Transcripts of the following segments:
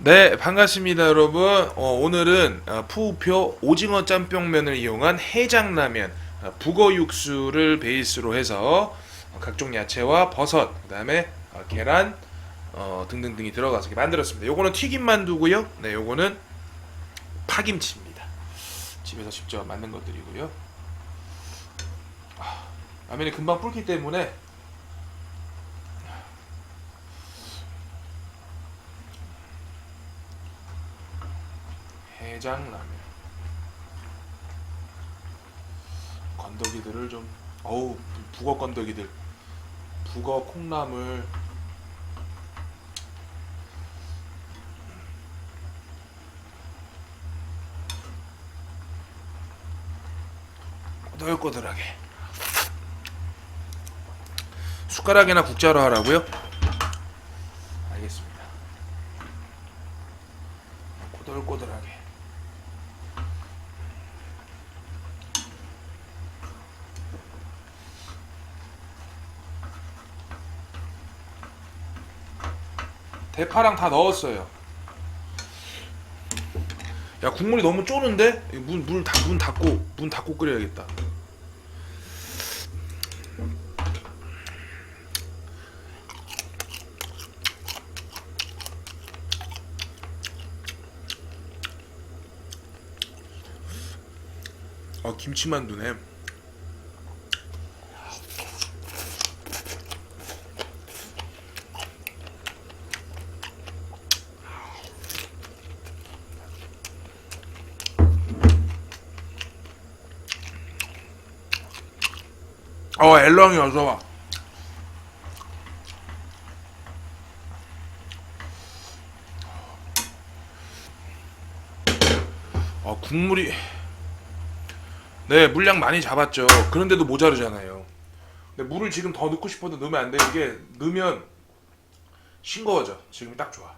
네, 반갑습니다, 여러분. 어, 오늘은 어, 푸우표 오징어 짬뽕면을 이용한 해장라면 어, 북어 육수를 베이스로 해서 어, 각종 야채와 버섯, 그다음에 어, 계란 어, 등등등이 들어가서 만들었습니다. 요거는 튀김 만두고요. 네, 요거는 파김치입니다. 집에서 직접 만든 것들이고요. 아, 라면이 금방 불기 때문에 해장라면 건더기들을 좀 어우 북어 건더기들. 북어 콩나물. 꼬들꼬들하게. 숟가락이나 국자로 하라고요? 알겠습니다 꼬들꼬들하게 대파랑 다 넣었어요. 야 국물이 너무 쪼는데 문문 문 닫고 문 닫고 끓여야겠다. 어 김치만두네. 어 엘렁이 어서 와. 어 국물이 네 물량 많이 잡았죠. 그런데도 모자르잖아요. 근데 물을 지금 더 넣고 싶어도 넣으면 안 돼. 이게 넣으면 싱거워져. 지금 딱 좋아.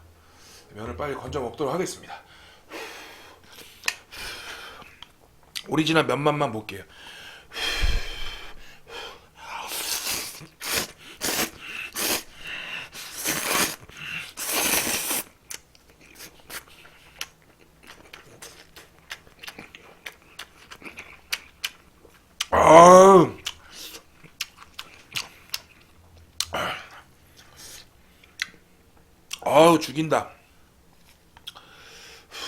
면을 빨리 건져 먹도록 하겠습니다. 오리지널 면만만 볼게요. 아, 아우 죽인다.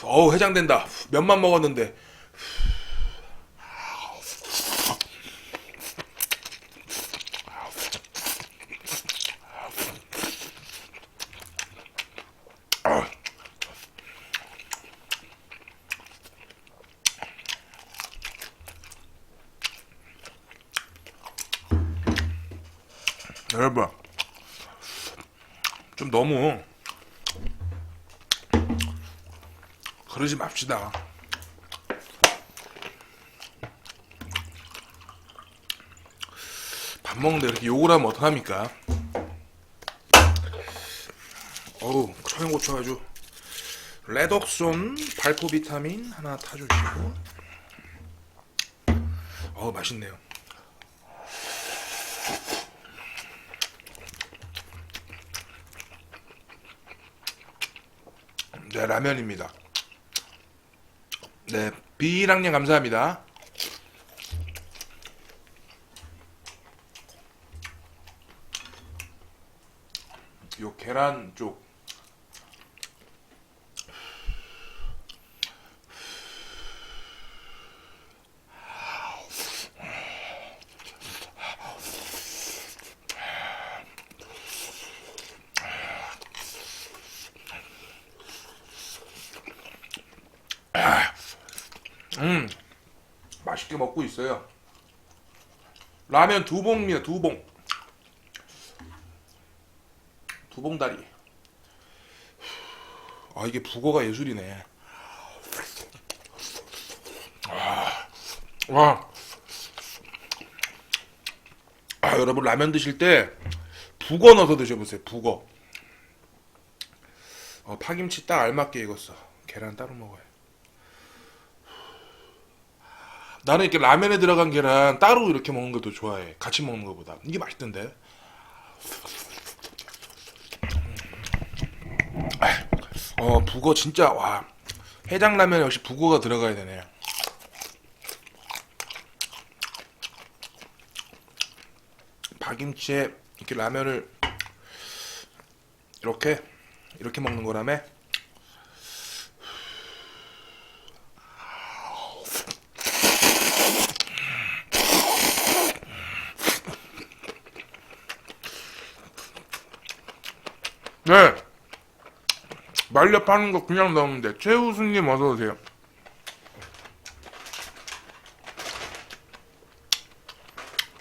어우 해장된다. 면만 먹었는데. 여러분 좀 너무 그러지 맙시다. 밥 먹는데 이렇게 욕을 하면 어떡합니까? 어우 청양고추 아주 레덕손 발포 비타민 하나 타주시고 어우 맛있네요. 네, 라면입니다. 네, 비랑님 감사합니다. 요 계란 쪽 음, 맛있게 먹고 있어요. 라면 두 봉입니다. 두 봉. 두 봉다리. 아 이게 북어가 예술이네. 아, 와. 아 여러분 라면 드실 때 북어 넣어서 드셔보세요. 북어. 어, 파김치 딱 알맞게 익었어. 계란 따로 먹어요. 나는 이렇게 라면에 들어간 계란 따로 이렇게 먹는 것도 좋아해. 같이 먹는 것보다. 이게 맛있던데. 어 북어 진짜 와 해장라면 역시 북어가 들어가야 되네. 파김치에 이렇게 라면을 이렇게 이렇게 먹는 거라며? 네. 말려 파는 거 그냥 넣으면 돼. 최우수님 어서 오세요.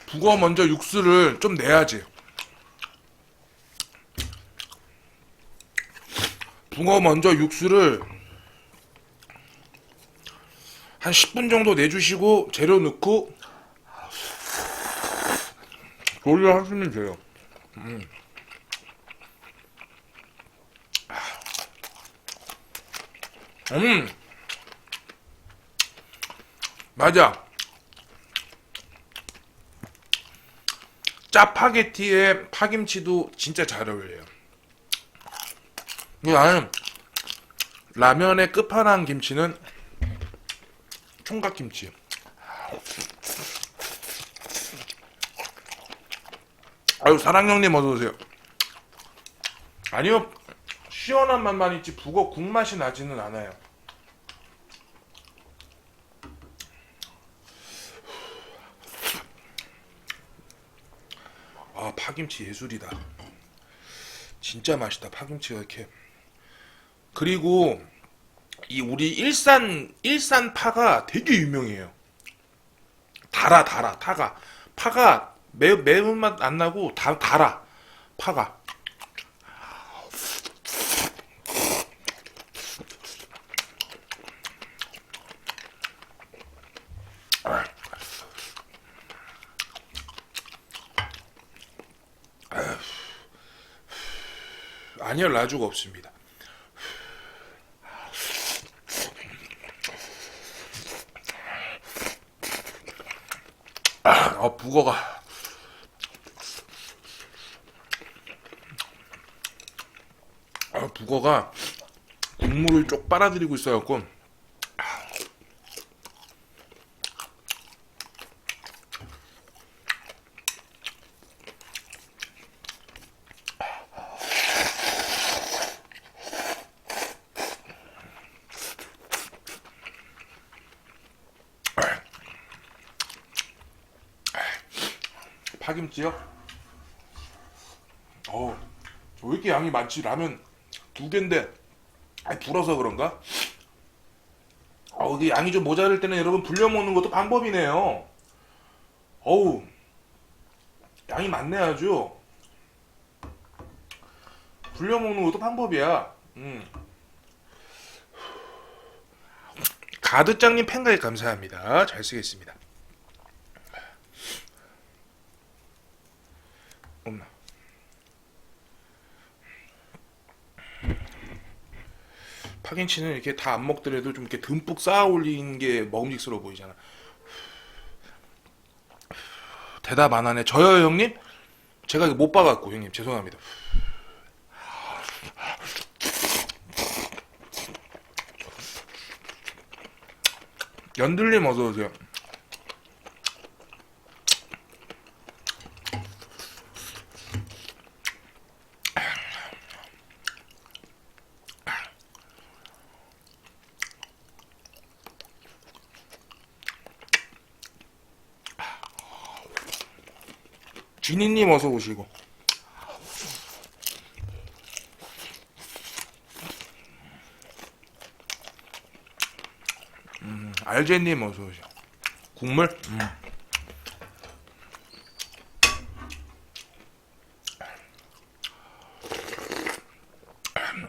북어 먼저 육수를 좀 내야지. 붕어 먼저 육수를 한 10분 정도 내주시고 재료 넣고 조리를 하시면 돼요. 음. 음. 맞아. 짜파게티에 파김치도 진짜 잘 어울려요. 나는 라면의 끝판왕 김치는 총각김치. 아유 사랑형님 어서 오세요. 아니요 시원한 맛만 있지 북어 국 맛이 나지는 않아요. 아 파김치 예술이다. 진짜 맛있다 파김치가 이렇게. 그리고 이 우리 일산 일산 파가 되게 유명해요. 달아 달아 타가 파가 매 매운맛 안 나고 다 달아 파가. 아니요 라주가 없습니다. 아, 북어가. 아, 북어가 국물을 쪽 빨아들이고 있어갖고. 파김치요? 어우, 왜 이렇게 양이 많지? 라면 두 개인데, 아, 불어서 그런가? 어, 이게 양이 좀 모자랄 때는 여러분 불려 먹는 것도 방법이네요. 어우, 양이 많네 아주. 불려 먹는 것도 방법이야. 음. 가드장님 팬가입 감사합니다. 잘 쓰겠습니다. 없나? 파김치는 이렇게 다 안 먹더라도 좀 이렇게 듬뿍 쌓아 올리는 게 먹음직스러워 보이잖아. 대답 안 하네. 저요 형님? 제가 못 봐갖고 형님 죄송합니다. 연들님 어서 오세요. 지니님 어서 오시고. 음, 알제님 어서 오시고. 국물? 음.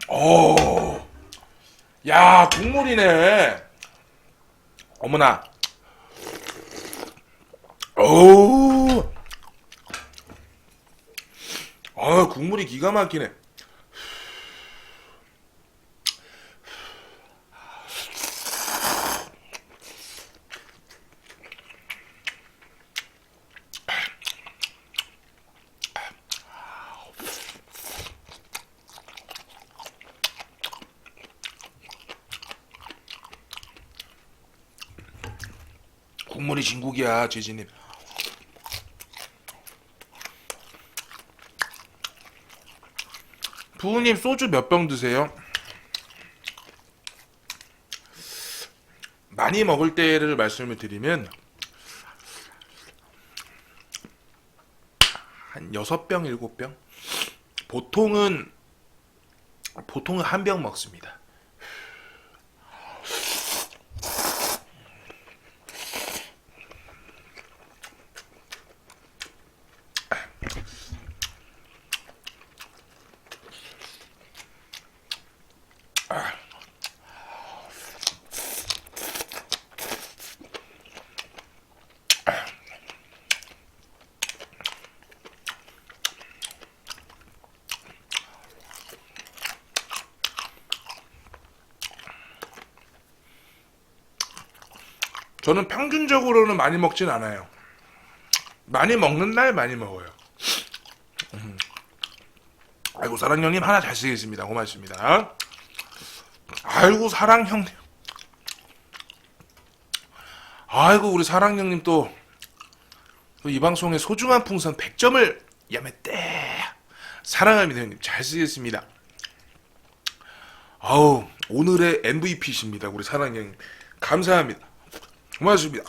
오, 야 국물이네. 어머나. 오. 아 국물이 기가 막히네. 국물이 진국이야, 재진님. 부우님 소주 몇 병 드세요? 많이 먹을 때를 말씀을 드리면 한 6병, 7병? 보통은 보통은 한 병 먹습니다. 저는 평균적으로는 많이 먹진 않아요. 많이 먹는 날 많이 먹어요. 음. 아이고 사랑 형님 하나 잘 쓰겠습니다. 고맙습니다. 아이고 사랑 형님. 아이고 우리 사랑 형님 또 이 방송에 소중한 풍선 100점을 야매떼 사랑합니다 형님 잘 쓰겠습니다. 아우 오늘의 MVP십니다 우리 사랑 형님 감사합니다. 고맙습니다.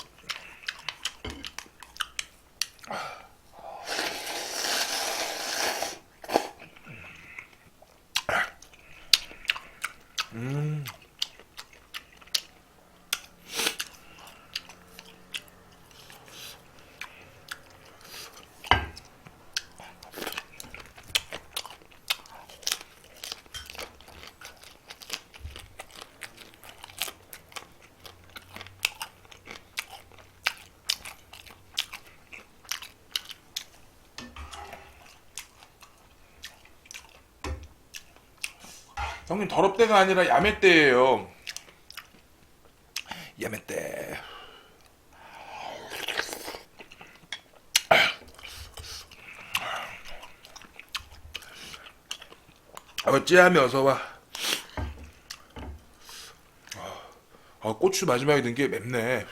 형님 더럽대가 아니라 야매떼예요. 야매떼. 어찌하면 어서 와. 아, 고추 마지막에 넣은 게 맵네.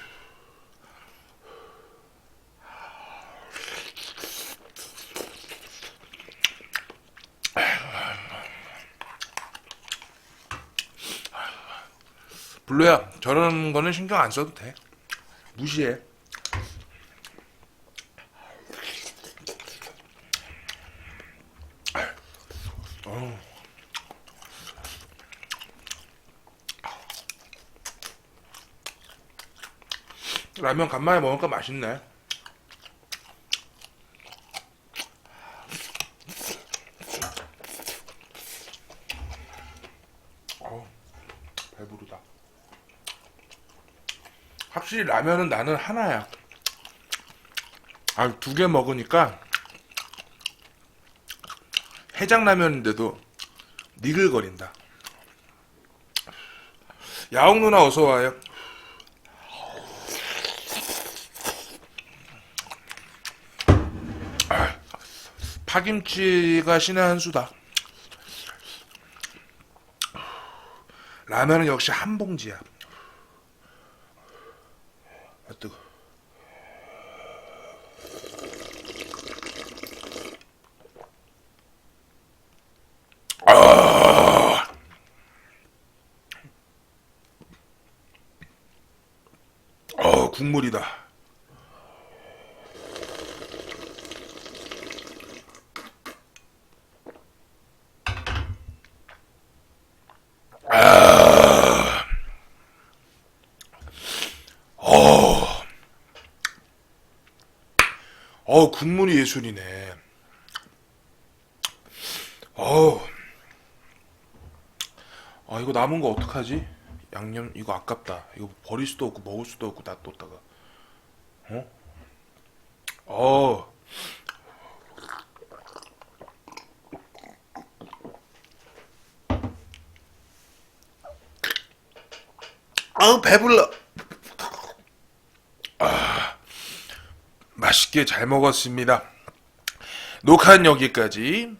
블루야, 저런 거는 신경 안 써도 돼. 무시해. 어. 라면 간만에 먹으니까 맛있네. 어우, 배부르다. 확실히 라면은 나는 하나야. 아, 두 개 먹으니까 해장라면인데도 니글거린다. 야옹 누나 어서 와요. 아, 파김치가 신의 한 수다. 라면은 역시 한 봉지야. 국물이다. 어 국물이 예술이네. 어. 아 이거 남은 거 어떡하지? 양념 이거 아깝다. 이거 버릴 수도 없고 먹을 수도 없고 놔뒀다가. 어? 어. 아우 배불러. 맛있게 잘 먹었습니다. 녹화는 여기까지.